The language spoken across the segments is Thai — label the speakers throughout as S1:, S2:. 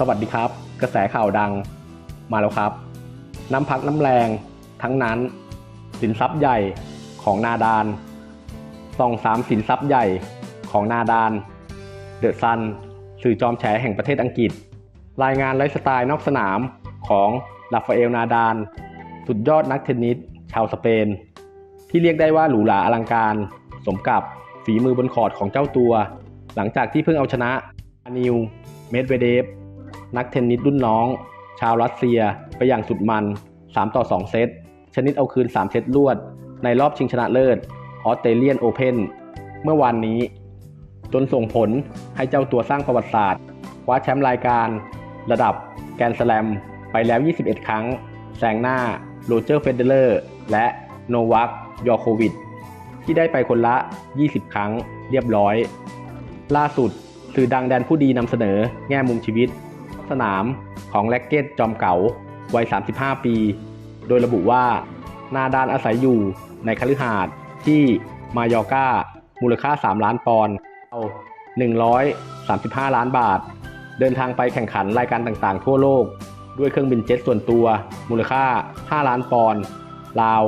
S1: สวัสดีครับ กระแสข่าวดังมาแล้วครับ น้ำพักน้ำแรงทั้งนั้น สินทรัพย์ใหญ่ของนาดานสองสามสินทรัพย์ใหญ่ของนาดาน เดอะซัน สื่อจอมแฉแห่งประเทศอังกฤษ รายงานไลฟ์สไตล์นอกสนามของลาฟาเอลนาดาน สุดยอดนักเทนนิสชาวสเปน ที่เรียกได้ว่าหรูหราอลังการ สมกับฝีมือบนคอร์ตของเจ้าตัว หลังจากที่เพิ่งเอาชนะอานิว เมดเวเดฟ นักเทนนิสรุ่นน้อง ชาวรัสเซียไปอย่างสุดมัน 3 ต่อ 2 เซต ชนิดเอาคืน 3 เซตรวด ในรอบชิงชนะเลิศออสเตรเลียนโอเพนเมื่อวานนี้ จนส่งผลให้เจ้าตัวสร้างประวัติศาสตร์คว้าแชมป์รายการ ระดับแกรนด์สแลมไปแล้ว 21 ครั้ง แซงหน้าโรเจอร์เฟเดเลอร์ และโนวัคยอโควิดที่ได้ไปคนละ 20 ครั้ง เรียบร้อย ล่าสุดสื่อดังแดนผู้ดีนำเสนอแง่มุมชีวิต สนามของแล็กเก็ตจอมเก๋าวัย 35 ปี โดยระบุว่า นาดานอาศัยอยู่ในคฤหาสน์ที่มายอร์กามูลค่า 3 ล้านปอนด์เอา135 ล้านบาท เดินทางไปแข่งขันรายการต่างๆ ทั่วโลก ด้วยเครื่องบินเจ็ตส่วนตัว มูลค่า 5 ล้านปอนด์ราว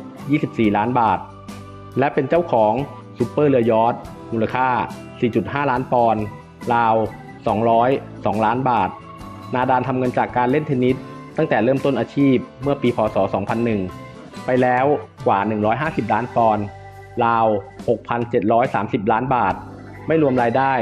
S1: 224 ล้านบาท และเป็นเจ้าของซูเปอร์เรือยอทมูลค่า 4.5 ล้านปอนด์ราว 202 ล้านบาท นาดานทำเงินจากการเล่นเทนนิสตั้งแต่เริ่มต้นอาชีพเมื่อปีพศ 2001 ไปแล้วกว่า 150 ล้านปอนด์ราว 6,730 ล้านบาท ไม่รวมรายได้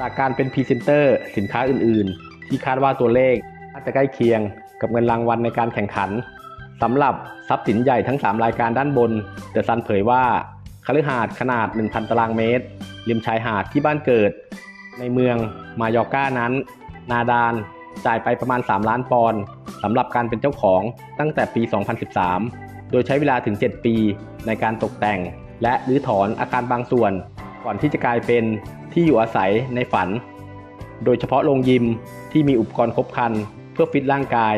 S1: จากการเป็นพรีเซนเตอร์สินค้าอื่น ๆ ที่คาดว่าตัวเลขน่าจะใกล้เคียงกับเงินรางวัลในการแข่งขันสำหรับทรัพย์สินใหญ่ทั้ง 3 รายการด้านบนเดอะซันเผยว่าคฤหาสน์ขนาด 1,000 ตารางเมตร ริมชายหาดที่บ้านเกิด ในเมืองมายอร์กานั้น นาดานจ่ายไปประมาณ 3 ล้านปอนด์สำหรับการเป็นเจ้าของตั้งแต่ปี 2013 โดยใช้เวลาถึง 7 ปีในการตกแต่ง และรื้อถอนอาคารบางส่วน ก่อนที่จะกลายเป็นที่อยู่อาศัยในฝัน โดยเฉพาะโรงยิมที่มีอุปกรณ์ครบครัน เพื่อฟิตร่างกาย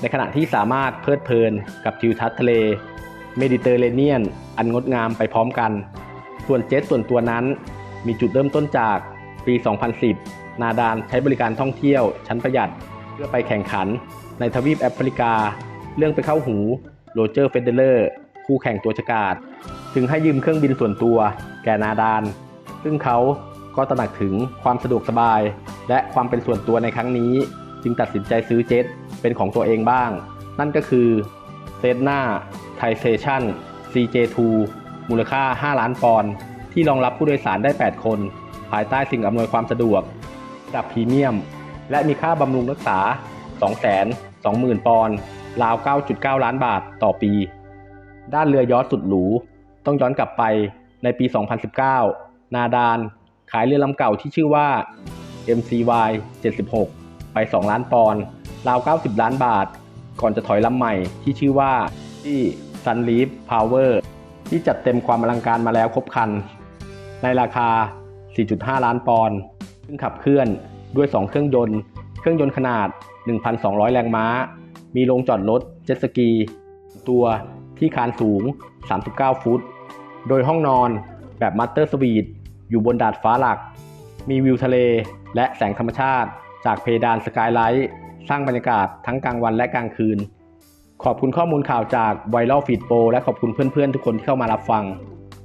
S1: ในขณะที่สามารถเพลิดเพลินกับทิวทัศน์ทะเล เมดิเตอร์เรเนียน อันงดงามไปพร้อมกัน ส่วนเจ็ตส่วนตัวนั้น มีจุดเริ่มต้นจาก ปี 2010 นาดานใช้บริการท่องเที่ยวชั้นประหยัด เพื่อไปแข่งขันในทวีปแอฟริกา เรื่องไปเข้าหูโรเจอร์เฟเดเลอร์คู่แข่งตัวฉกาจถึงให้ยืมเครื่องบินส่วนตัว แก่นาดาน ซึ่งเขาก็ตระหนักถึงความสะดวกสบาย และความเป็นส่วนตัวในครั้งนี้ จึงตัดสินใจซื้อเจ็ตเป็นของตัวเองบ้าง นั่นก็คือเซ n นาไทเซชัน CJ2 มูลค่า 5 ล้านปอนด์ที่รองรับผู้โดยสารได้ 8 คน ภายใต้สิ่งอำนวยความสะดวกระดับพรีเมียม และมีค่าบำรุงรักษา 220,000 ปอนด์ราว 9.9 ล้านบาทต่อปี ด้านเรือยอชต์สุดหรู ต้องย้อนกลับไปในปี 2019 นาดานขายเรือลำเก่าที่ชื่อว่า MCY 76 ไป 2 ล้านปอนด์ราว 90 ล้านบาท ก่อนจะถอยลำใหม่ที่ชื่อว่าที่ Sunleaf Power ที่จัดเต็มความอลังการมาแล้วครบครัน ในราคา 4.5 ล้านปอนด์ ซึ่งขับเคลื่อนด้วย 2 เครื่องยนต์ เครื่องยนต์ขนาด 1,200 แรงม้า มีโรงจอดรถเจ็ตสกี ตัวที่คานสูง 39 ฟุต โดยห้องนอนแบบมัตเตอร์สวีทอยู่บนดาดฟ้าหลัก มีวิวทะเลและแสงธรรมชาติ จากเพดานสกายไลท์สร้างบรรยากาศทั้งกลางวันและกลางคืน ขอบคุณข้อมูลข่าวจากไวรัลฟีดโปและขอบคุณเพื่อนๆทุกคนที่เข้ามารับฟัง